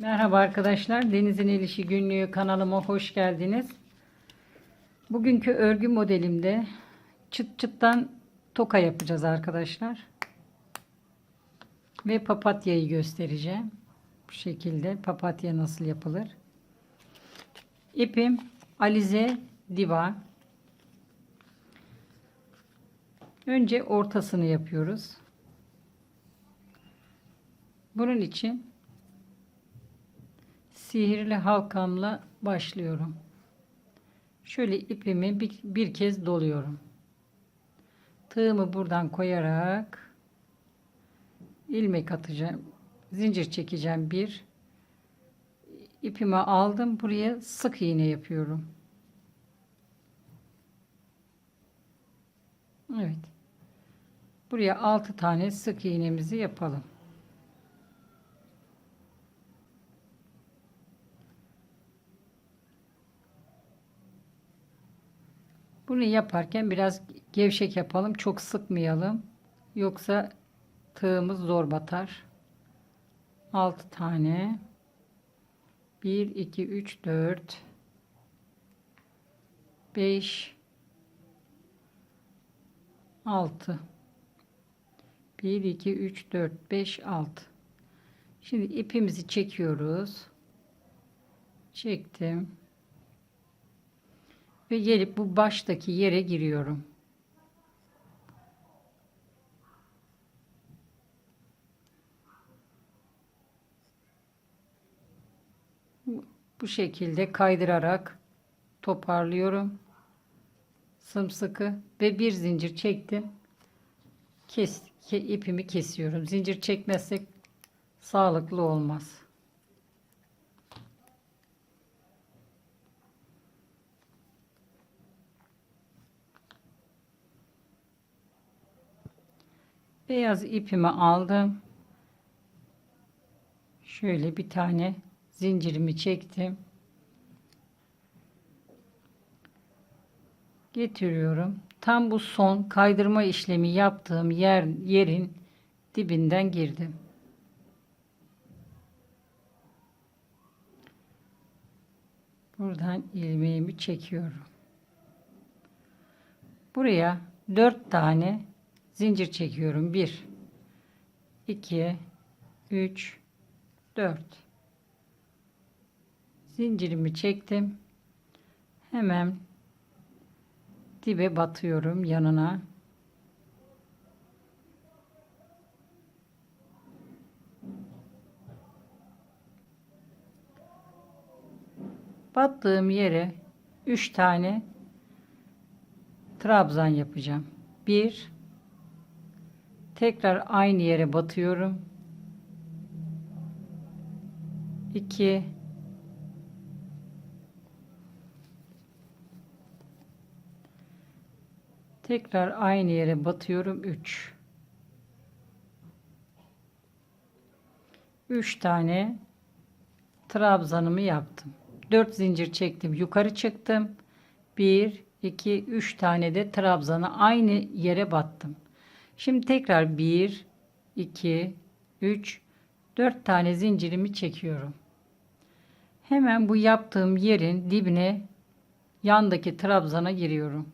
Merhaba arkadaşlar. Deniz'in Elişi Günlüğü kanalıma hoş geldiniz. Bugünkü örgü modelimde çıt çıttan toka yapacağız arkadaşlar. Ve papatyayı göstereceğim. Bu şekilde papatya nasıl yapılır. İpim Alize Diva. Önce ortasını yapıyoruz. Bunun için sihirli halkamla başlıyorum. Şöyle ipimi bir, bir kez doluyorum. Tığımı buradan koyarak ilmek atacağım. Zincir çekeceğim bir. İpimi aldım. Buraya sık iğne yapıyorum. Evet. Buraya 6 tane sık iğnemizi yapalım. Bunu yaparken biraz gevşek yapalım. Çok sıkmayalım. Yoksa tığımız zor batar. 6 tane. 1 2 3 4 5 6 1 2 3 4 5 6 Şimdi ipimizi çekiyoruz. Çektim. Ve gelip bu baştaki yere giriyorum. Bu şekilde kaydırarak toparlıyorum. Sımsıkı ve bir zincir çektim. Kes, ke, ipimi kesiyorum. Zincir çekmezsek sağlıklı olmaz. Beyaz ipimi aldım. Şöyle bir tane zincirimi çektim. Getiriyorum. Tam bu son kaydırma işlemi yaptığım yer yerin dibinden girdim. Buradan ilmeğimi çekiyorum. Buraya 4 tane zincir çekiyorum. 1 2 3 4 Zincirimi çektim. Hemen dibe batıyorum yanına. Battığım yere 3 tane trabzan yapacağım. 1 Tekrar aynı yere batıyorum. 2 Tekrar aynı yere batıyorum. 3 3 tane trabzanımı yaptım. 4 zincir çektim. Yukarı çıktım. 1 2 3 tane de trabzanı aynı yere battım. Şimdi tekrar 1 2 3 4 tane zincirimi çekiyorum. Hemen bu yaptığım yerin dibine yandaki trabzana giriyorum.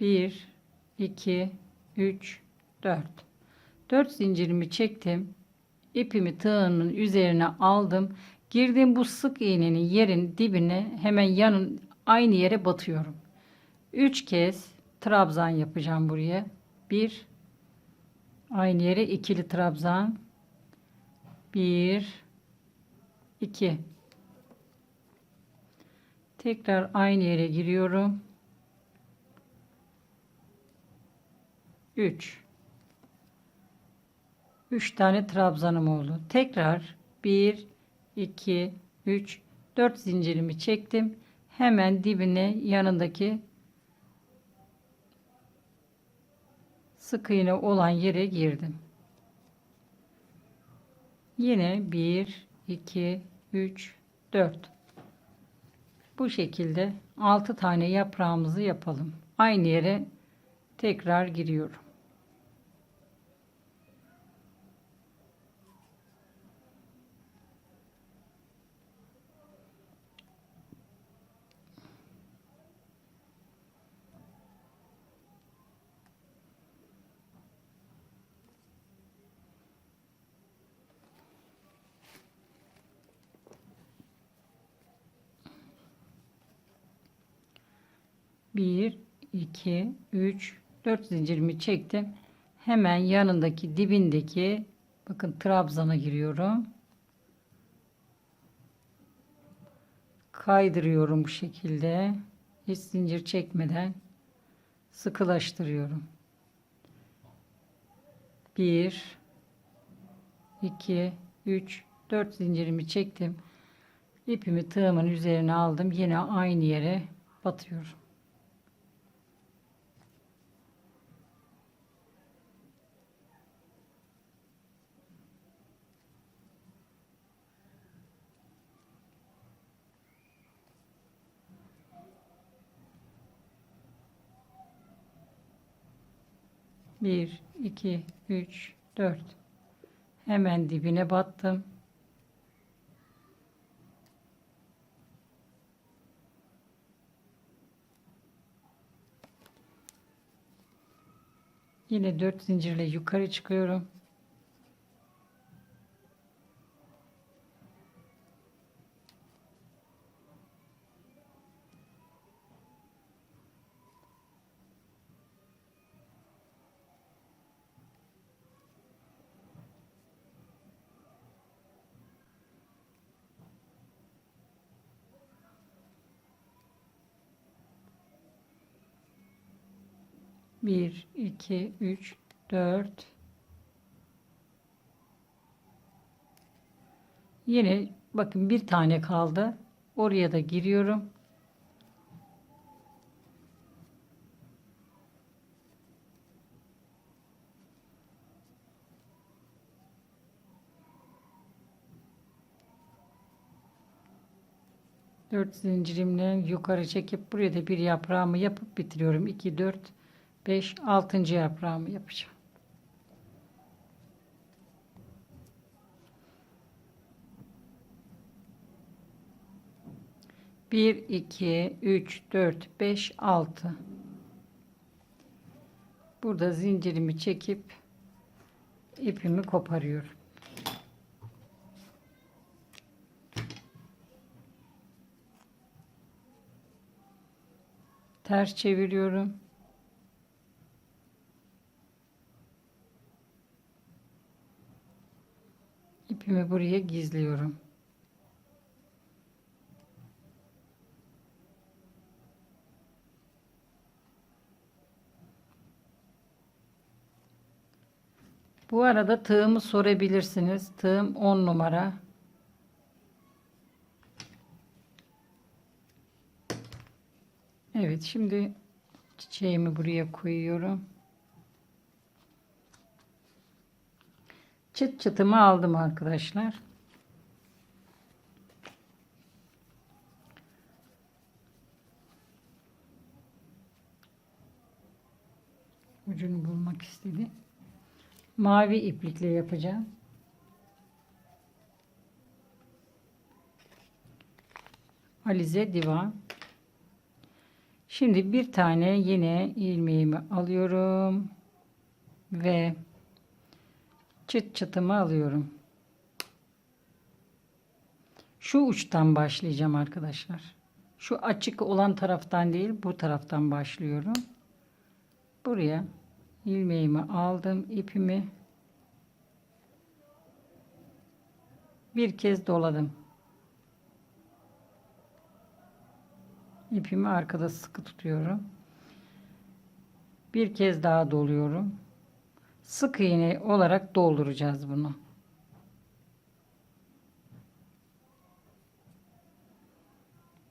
Bir, iki, üç, dört. Dört zincirimi çektim. İpimi tığının üzerine aldım. Girdiğim bu sık iğnenin yerin dibine hemen yanın aynı yere batıyorum. Üç kez trabzan yapacağım buraya. Bir, aynı yere ikili trabzan. Bir, iki. Tekrar aynı yere giriyorum. 3 3 tane trabzanım oldu. Tekrar 1 2 3 4 zincirimi çektim. Hemen dibine yanındaki sık iğne olan yere girdim. Yine 1 2, 3, 4. Bu şekilde 6 tane yaprağımızı yapalım. Aynı yere tekrar giriyorum. Bir, iki, üç, dört zincirimi çektim. Hemen yanındaki dibindeki bakın trabzana giriyorum. Kaydırıyorum bu şekilde. Hiç zincir çekmeden sıkılaştırıyorum. Bir, iki, üç, dört zincirimi çektim. İpimi tığımın üzerine aldım. Yine aynı yere batıyorum. Bir, iki, üç, dört. Hemen dibine battım. Yine dört zincirle yukarı çıkıyorum. Bir, iki, üç, dört. Yine bakın bir tane kaldı. Oraya da giriyorum. Dört zincirimle yukarı çekip buraya da bir yaprağımı yapıp bitiriyorum. 2, 4, 5, 6. yaprağımı yapacağım. Bir, iki, üç, dört, beş, altı. Burada zincirimi çekip ipimi koparıyorum. Ters çeviriyorum. İpimi buraya gizliyorum. Bu arada tığımı sorabilirsiniz. Tığım 10 numara. Evet şimdi çiçeğimi buraya koyuyorum. Çıt çıtımı aldım arkadaşlar. Ucunu bulmak istedi. Mavi iplikle yapacağım. Alize divan. Şimdi bir tane yine ilmeğimi alıyorum ve çıt çıtımı alıyorum. Şu uçtan başlayacağım arkadaşlar. Şu açık olan taraftan değil bu taraftan başlıyorum. Buraya ilmeğimi aldım ipimi bir kez doladım. İpimi arkada sıkı tutuyorum. Bir kez daha doluyorum. Sık iğne olarak dolduracağız bunu.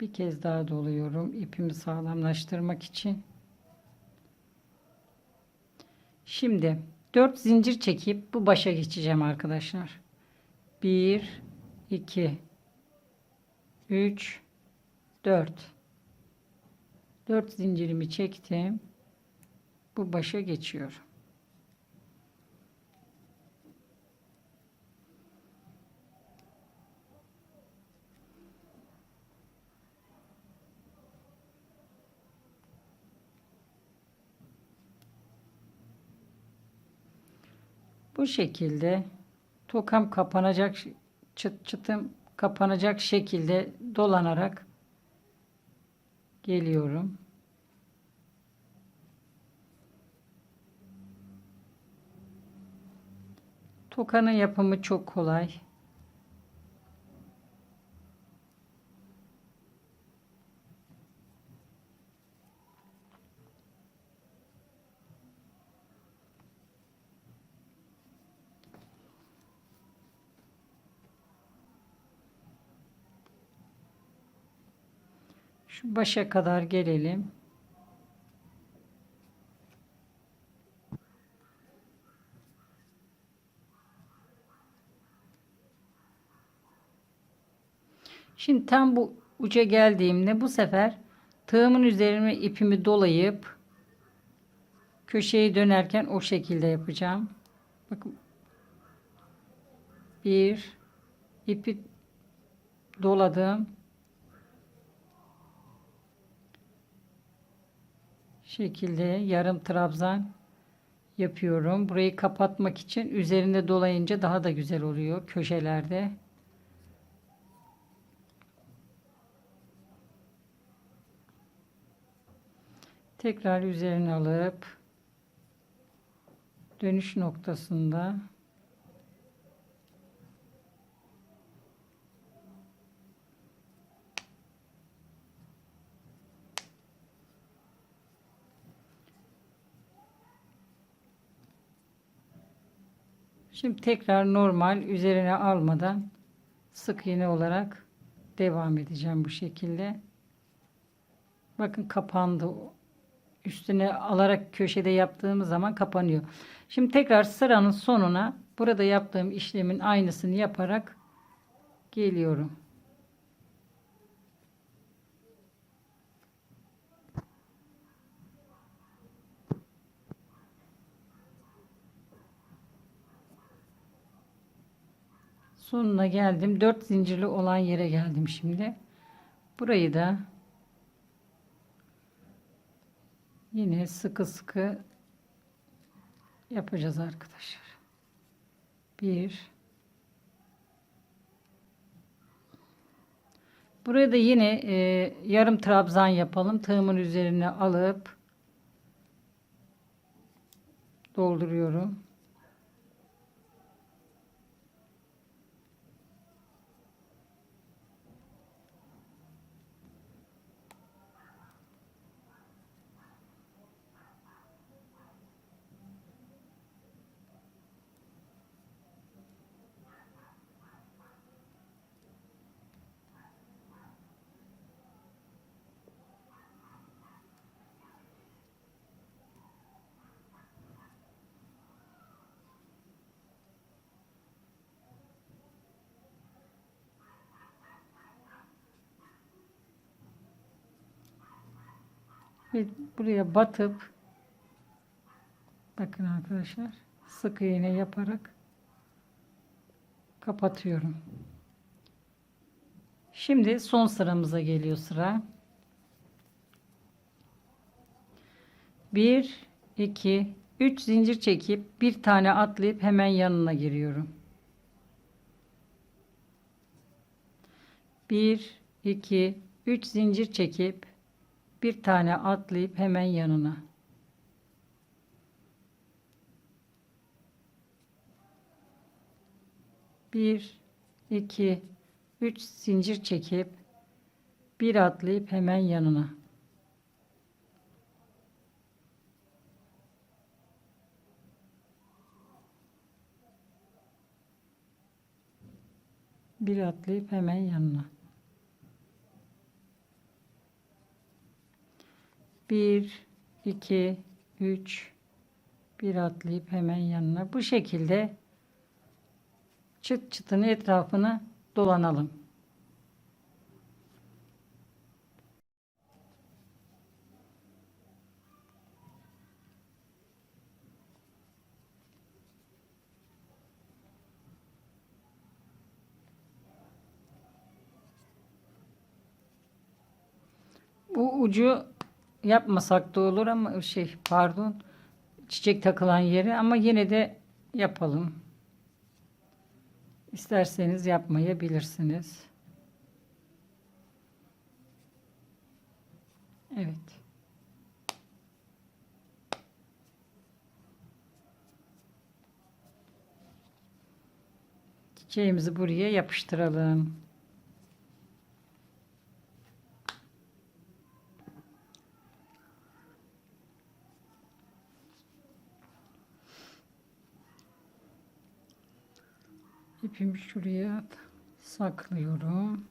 Bir kez daha doluyorum ipimi sağlamlaştırmak için. Şimdi 4 zincir çekip bu başa geçeceğim arkadaşlar. 1 2 3 4 4 zincirimi çektim. Bu başa geçiyorum. Bu şekilde tokam kapanacak çıt çıtım kapanacak şekilde dolanarak geliyorum. Tokanın yapımı çok kolay. Şu başa kadar gelelim. Şimdi tam bu uca geldiğimde bu sefer tığımın üzerine ipimi dolayıp köşeyi dönerken o şekilde yapacağım. Bakın bir ipi doladım. Şekilde yarım trabzan yapıyorum. Burayı kapatmak için üzerinde dolayınca daha da güzel oluyor köşelerde. Tekrar üzerine alıp dönüş noktasında Şimdi tekrar normal üzerine almadan sık iğne olarak devam edeceğim bu şekilde. Bakın kapandı. Üstüne alarak köşede yaptığımız zaman kapanıyor. Şimdi tekrar sıranın sonuna burada yaptığım işlemin aynısını yaparak geliyorum. Sonuna geldim. 4 zincirli olan yere geldim şimdi. Burayı da yine sıkı sıkı yapacağız arkadaşlar. 1 Buraya da yine e, yarım trabzan yapalım. Tığımın üzerine alıp dolduruyorum. Ve buraya batıp bakın arkadaşlar sık iğne yaparak kapatıyorum. Şimdi son sıramıza geliyor sıra. 1 2 3 zincir çekip bir tane atlayıp hemen yanına giriyorum. 1 2 3 zincir çekip bir tane atlayıp hemen yanına. Bir, iki, üç zincir çekip bir atlayıp hemen yanına. Bir atlayıp hemen yanına. 1 2 3 bir atlayıp hemen yanına bu şekilde çıt çıtın etrafını dolanalım. Bu ucu yapmasak da olur ama şey pardon çiçek takılan yeri ama yine de yapalım. İsterseniz yapmayabilirsiniz. Evet. Çiçeğimizi buraya yapıştıralım. İpimi şuraya saklıyorum.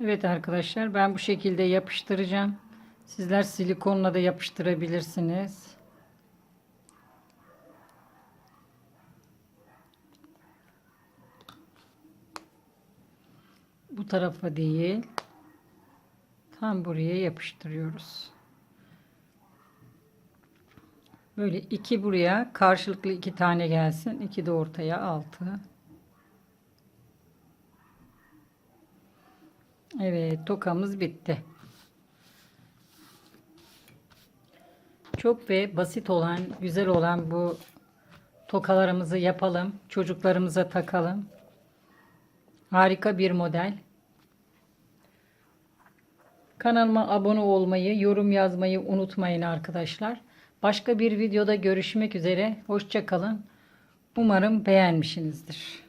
Evet arkadaşlar ben bu şekilde yapıştıracağım. Sizler silikonla da yapıştırabilirsiniz. Bu tarafa değil. Tam buraya yapıştırıyoruz. Böyle iki buraya karşılıklı iki tane gelsin. iki de ortaya altı. Evet tokamız bitti. Çok ve basit olan, güzel olan bu tokalarımızı yapalım. Çocuklarımıza takalım. Harika bir model. Kanalıma abone olmayı, yorum yazmayı unutmayın arkadaşlar. Başka bir videoda görüşmek üzere. Hoşçakalın. Umarım beğenmişsinizdir.